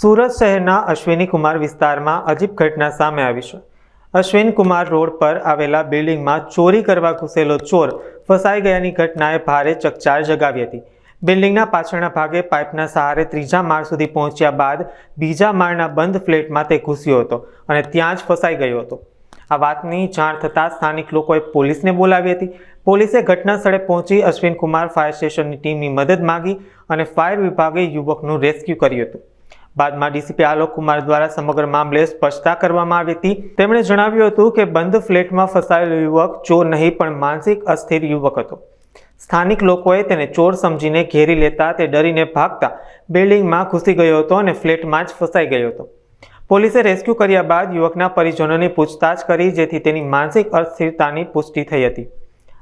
સુરત શહેરના અશ્વિની કુમાર વિસ્તારમાં અજીબ ઘટના સામે આવી છે. અશ્વિન કુમાર રોડ પર આવેલા બિલ્ડિંગમાં ચોરી કરવા ઘૂસેલો ચોર ફસાઈ ગયાની ઘટનાએ ભારે ચકચાર જગાવી હતી. બિલ્ડિંગના પાછળના ભાગે પાઇપના સહારે ત્રીજા માળ સુધી પહોંચ્યા બાદ બીજા માળના બંધ ફ્લેટમાં તે ઘૂસ્યો હતો અને ત્યાં જ ફસાઈ ગયો હતો. આ વાતની જાણ થતાં સ્થાનિક લોકોએ પોલીસને બોલાવી હતી. પોલીસે ઘટના સ્થળે પહોંચી અશ્વિન કુમાર ફાયર સ્ટેશનની ટીમની મદદ માંગી અને ફાયર વિભાગે યુવકનું રેસ્ક્યુ કર્યું હતું. બાદમાં ડીસીપી આલોક કુમાર દ્વારા સમગ્ર મામલે સ્પષ્ટતા કરવામાં આવી હતી. તેમણે જણાવ્યું હતું કે બંધ ફ્લેટમાં ફસાયેલો યુવક ચોર નહીં, પણ માનસિક અસ્થિર યુવક હતો. સ્થાનિક લોકોએ તેને ચોર સમજીને ઘેરી લેતા તે ડરીને ભાગતા બિલ્ડિંગમાં ઘૂસી ગયો હતો અને ફ્લેટમાં જ ફસાઈ ગયો હતો. પોલીસે રેસ્ક્યુ કર્યા બાદ યુવકના પરિજનોની પૂછતાછ કરી, જેથી તેની માનસિક અસ્થિરતાની પુષ્ટિ થઈ હતી.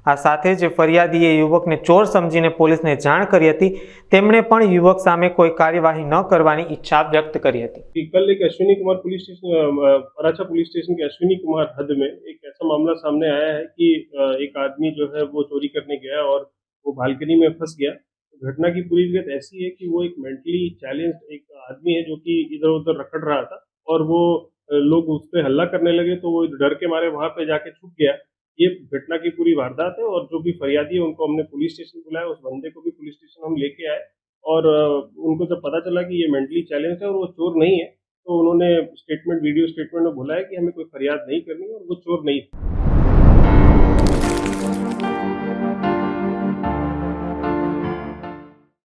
આ સાથે જે ફરિયાદીએ યુવકને ચોર સમજીને પોલીસને જાણ કરી હતી તેમણે પણ યુવક સામે કોઈ કાર્યવાહી ન કરવાની ઈચ્છા વ્યક્ત કરી હતી कि कल एक अश्विनी कुमार पुलिस स्टेशन अ, पराचा पुलिस स्टेशन के अश्विनी कुमार हद में एक ऐसा मामला सामने आया है कि अ, एक आदमी जो है वो चोरी करने गया और वो बालकनी में फंस गया तो घटना की पूरी विगत ऐसी है कि वो एक मेंटली चैलेंज एक आदमी है जो कि इधर उधर रखड़ रहा था और वो अ, लोग उस पर हल्ला करने लगे तो वो डर के मारे वहां पे जाके छुप गया ये घटना की पूरी वारदात है और जो भी फरियादी है, उनको हमने पुलिस स्टेशन बुलाया, उस बंदे को भी पुलिस स्टेशन हम लेके आए और उनको जब पता चला कि ये मेंटली चैलेंज है और वो चोर नहीं है तो उन्होंने स्टेटमेंट वीडियो स्टेटमेंट में बोला है कि हमें कोई फरियाद नहीं करनी और वो चोर नहीं है